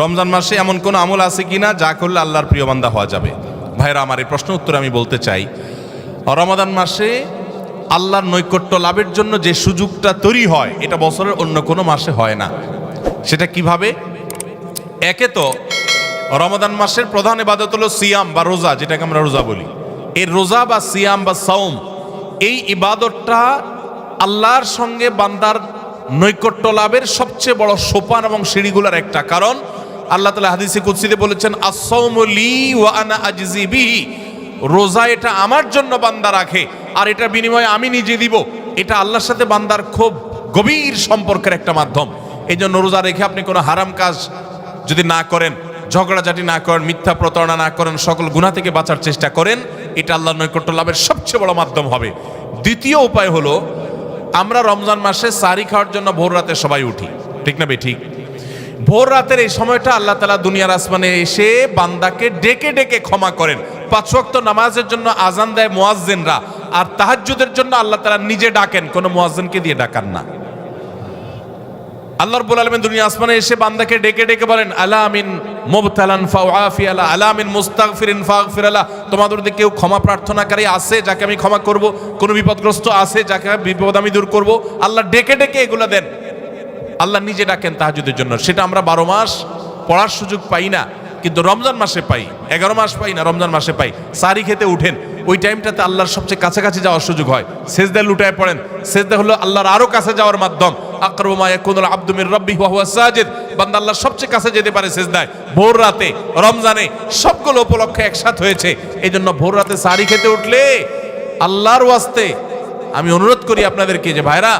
রমজান মাসে এমন কোনো আমল আছে কি না যা করলে আল্লাহর প্রিয় বান্দা হওয়া যাবে? ভাইরা আমার এই প্রশ্ন উত্তর আমি বলতে চাই। রমাদান মাসে আল্লাহর নৈকট্য লাভের জন্য যে সুযোগটা তৈরি হয়, এটা বছরের অন্য কোনো মাসে হয় না। সেটা কীভাবে? একে তো রমাদান মাসের প্রধান ইবাদত হলো সিয়াম বা রোজা, যেটাকে আমরা রোজা বলি। এই রোজা বা সিয়াম বা সাওম, এই ইবাদতটা আল্লাহর সঙ্গে বান্দার নৈকট্য লাভের সবচেয়ে বড় সোপান এবং সিঁড়িগুলোর একটা। কারণ আল্লাহ তালা হাদিসে কুৎসিতে বলেছেন আসৌমলি ওয়া আনা আজিজি বিহি। রোজা এটা আমার জন্য বান্দা রাখে, আর এটা বিনিময়ে আমি নিজে দিব। এটা আল্লাহর সাথে বান্দার খুব গভীর সম্পর্কের একটা মাধ্যম। এই জন্য রোজা রেখে আপনি কোনো হারাম কাজ যদি না করেন, ঝগড়াঝাটি না করেন, মিথ্যা প্রতারণা না করেন, সকল গুণা থেকে বাঁচার চেষ্টা করেন, এটা আল্লাহ নৈকট্য লাভের সবচেয়ে বড় মাধ্যম হবে। দ্বিতীয় উপায় হলো, আমরা রমজান মাসে সারি খাওয়ার জন্য ভোর রাতে সবাই উঠি। ঠিক না বে ঠিক? ভোর রাতের এই সময়টা আল্লাহ তালা দুনিয়ার আসমানে এসে বান্দাকে ডেকে ডেকে ক্ষমা করেন। পাঁচ ওয়াক্ত নামাজের জন্য আজান দেয় মোয়াজ্জেনরা। আর তাহাজ্জুদের জন্য আল্লাহ তালা নিজে ডাকেন, কোনো মোয়াজ্জেনকে দিয়ে ডাকান না। আল্লাহ রব্বুল আলমিন দুনিয়া আসমানে এসে বান্দাকে ডেকে ডেকে বলেন, আলা আমিন মুবতালান ফাউআফি আলা আলা আমিন মুস্তাগফিরিন ফাগফির আলা। তোমাদের মধ্যে কেউ ক্ষমা প্রার্থনাকারী আছে যাকে আমি ক্ষমা করব? কোনো বিপদগ্রস্ত আছে যাকে বিপদ আমি দূর করব? আল্লাহ ডেকে ডেকে এগুলো দেন। আল্লাহ নিজে ডাকেন তাহাজুদের জন্য। সেটা আমরা বারো মাস পড়ার সুযোগ পাই না, কিন্তু রমজান মাসে পাই, এগারো মাস পাই না, রমজান মাসে পাই। সারি খেতে উঠেন, ওই টাইমটাতে আল্লাহর সবচেয়ে কাছাকাছি যাওয়ার সুযোগ হয়। সেজদা লুটায় পড়েন, সেজদা হলো আল্লাহর আরও কাছে যাওয়ার মাধ্যম। আকরমা ইয়াকুনুল আব্দু মির রাব্বি হুয়া বান্দা আল্লাহর সবচেয়ে কাছে যেতে পারে সেজদায়। ভোর রাতে, রমজানে সবগুলো উপলক্ষে একসাথ হয়েছে। এই জন্য ভোর রাতে সারি খেতে উঠলে আল্লাহর ওয়াস্তে আমি অনুরোধ করি আপনাদেরকে যে ভাইরা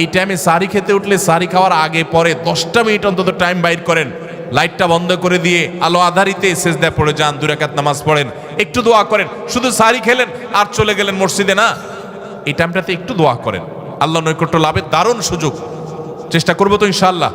এই টাইমে সারি খেতে উঠলে সারি খাওয়ার আগে, পরে দশটা মিনিট অন্তত টাইম বাইর করেন। লাইটটা বন্ধ করে দিয়ে আলো আধারিতে শেষ দেয় পড়ে যান দুরাকাত নামাজ পড়েন। একটু দোয়া করেন, শুধু সারি খেলেন আর চলে গেলেন মসজিদে, না? এই টাইমটাতে একটু দোয়া করেন। আল্লাহ নৈকট্য লাভের দারুণ সুযোগ। চেষ্টা করব তো ইনশাআল্লাহ।